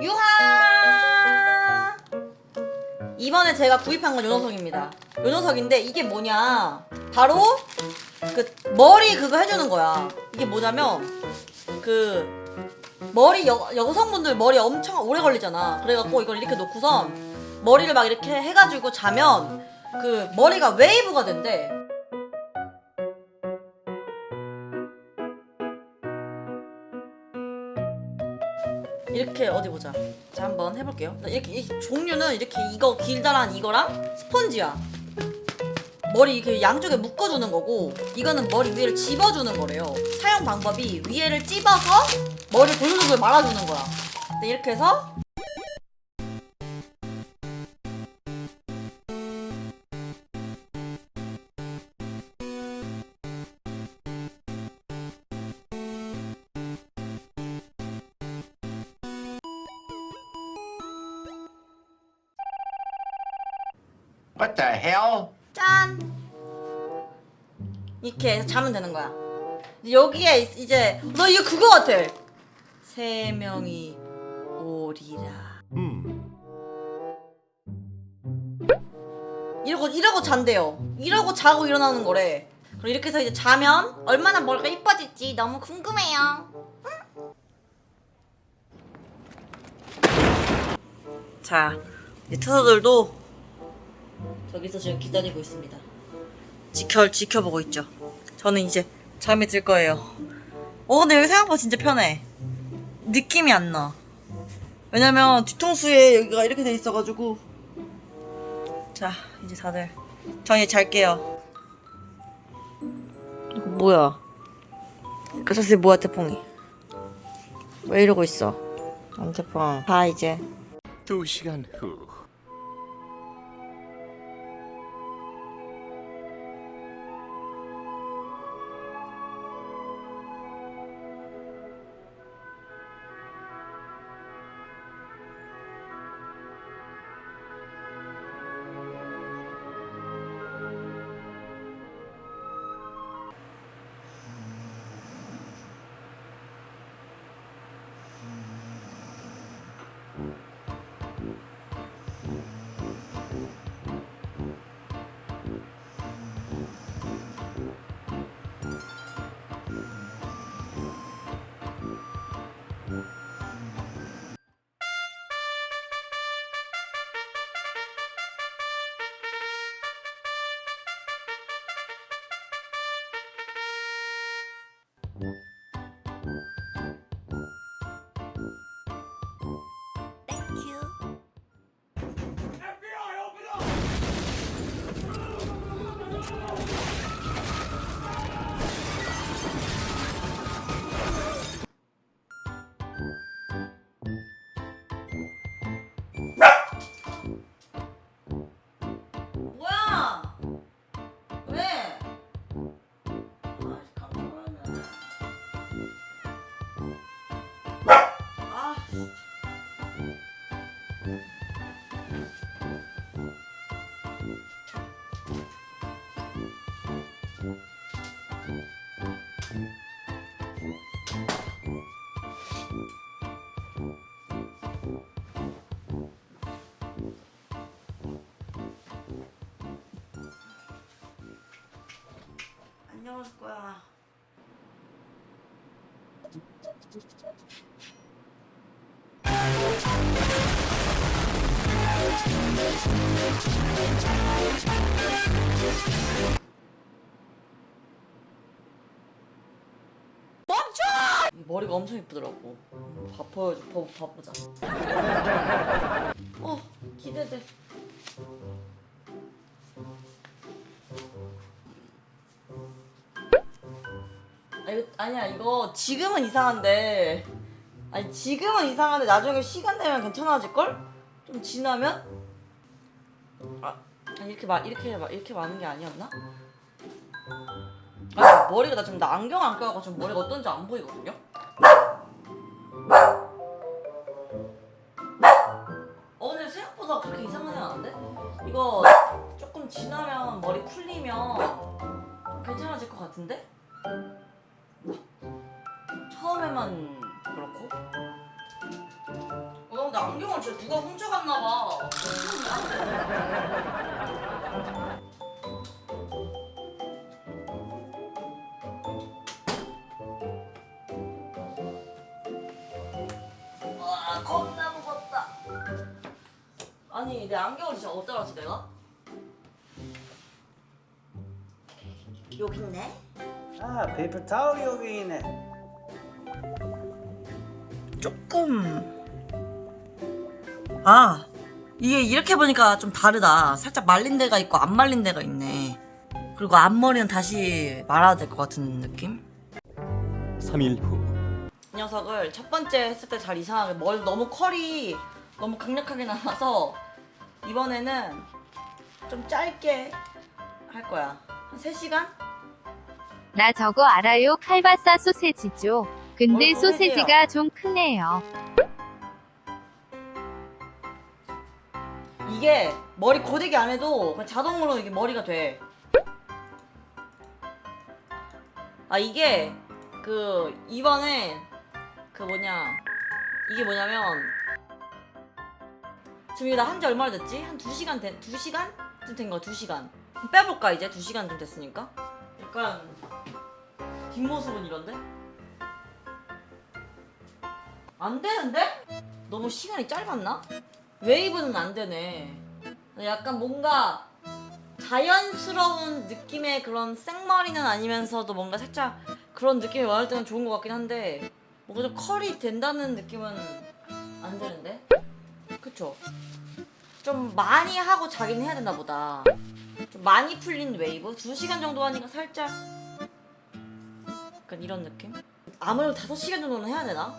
유하! 이번에 제가 구입한 건 요 녀석입니다. 요 녀석인데 이게 뭐냐? 바로 그 머리 그거 해주는 거야. 이게 뭐냐면 그 머리 여, 여성분들 머리 엄청 오래 걸리잖아. 그래갖고 이걸 이렇게 놓고선 머리를 막 이렇게 해가지고 자면 그 머리가 웨이브가 된대. 이렇게 어디 보자. 자 한번 해볼게요. 이렇게 이 종류는 이렇게 이거 길다란 이거랑 스펀지야. 머리 이렇게 양쪽에 묶어주는 거고 이거는 머리 위를 집어주는 거래요. 사용 방법이 위에를 찝어서 머리 돌돌돌 말아주는 거야. 근데 이렇게 해서 What the hell? 짠 이렇게 해서 자면 되는 거야. 여기에 있- 이제 너 이거 그거 같아. 세 명이 오리라. 이러고 이러고 잔대요. 이러고 자고 일어나는 거래. 그리고 이렇게 해서 이제 자면 얼마나 머리가 이뻐질지 너무 궁금해요. 자, 이 투수들도 저기서 지금 기다리고 있습니다. 지켜 지켜보고 있죠. 저는 이제 잠이 들 거예요. 어, 근데 여기 생각보다 진짜 편해. 느낌이 안 나. 왜냐면 뒤통수에 여기가 이렇게 돼 있어가지고. 자, 이제 다들 저 이제 잘게요. 이거 뭐야? 그 자세 뭐야 태풍이? 왜 이러고 있어? 안태풍. 다 이제. 두 시간 후. 뭐야? 안녕 할 거야. 멈춰! 이 머리가 엄청 예쁘더라고. 밥 보여줘, 밥, 밥 보자. 어, 기대돼. 아, 아니야 이거 지금은 이상한데 아니 지금은 이상한데 나중에 시간 되면 괜찮아질걸? 좀 지나면? 아 이렇게 막 이렇게 막 이렇게 많은 게 아니었나? 아 머리가 나 지금 나 안경 안 껴갖고 지금 머리가 어떤지 안 보이거든요? 어 근데 생각보다 그렇게 이상하지 않은데? 이거 조금 지나면 머리 풀리면 괜찮아질 것 같은데? 안경을 진짜 누가 훔쳐갔나 봐. 와 겁나 무겁다. 아니 내 안경을 진짜 어디다 놨지 내가? 여기 있네. 아, 페이퍼 타올 여기 있네. 조금 아 이게 이렇게 보니까 좀 다르다 살짝 말린 데가 있고 안 말린 데가 있네 그리고 앞머리는 다시 말아야 될 것 같은 느낌 3일 후 이 녀석을 첫 번째 했을 때 잘 이상하게 머리 너무 컬이 너무 강력하게 나와서 이번에는 좀 짧게 할 거야 한 3시간? 나 저거 알아요. 칼바사 소세지죠. 근데 어, 소세지요. 소세지가 좀 크네요. 이게 머리 고데기 안 해도 그냥 자동으로 이게 머리가 돼. 아 이게 그 이번에 그 뭐냐 이게 뭐냐면 지금 이거 나한지 얼마나 됐지? 한 2시간 된 2시간 쯤 된 거야 2시간 그럼 빼볼까 이제 2시간 좀 됐으니까 약간 뒷모습은 이런데? 안 되는데? 너무 시간이 짧았나? 웨이브는 안 되네. 약간 뭔가 자연스러운 느낌의 그런 생머리는 아니면서도 뭔가 살짝 그런 느낌이 원할 때는 좋은 것 같긴 한데 뭔가 좀 컬이 된다는 느낌은 안 되는데? 그쵸? 좀 많이 하고 자긴 해야 되나 보다. 좀 많이 풀린 웨이브? 2시간 정도 하니까 살짝 약간 이런 느낌? 아무래도 5시간 정도는 해야 되나?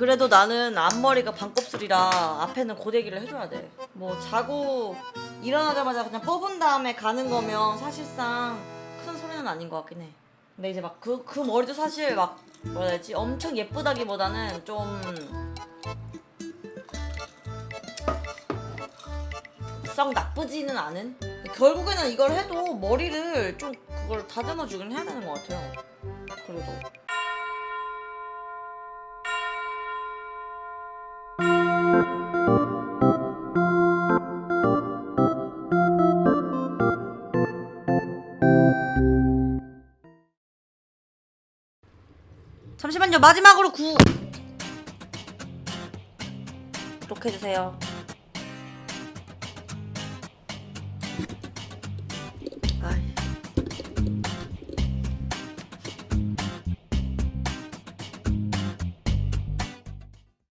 그래도 나는 앞머리가 반곱슬이라 앞에는 고데기를 해줘야 돼. 뭐 자고 일어나자마자 그냥 뽑은 다음에 가는 거면 사실상 큰 소리는 아닌 것 같긴 해. 근데 이제 막 그 그 머리도 사실 막 뭐라 해야 되지 엄청 예쁘다기보다는 좀 썩 나쁘지는 않은. 결국에는 이걸 해도 머리를 좀 그걸 다듬어 주긴 해야 되는 것 같아요. 잠시만요. 마지막으로 구. 구독해주세요.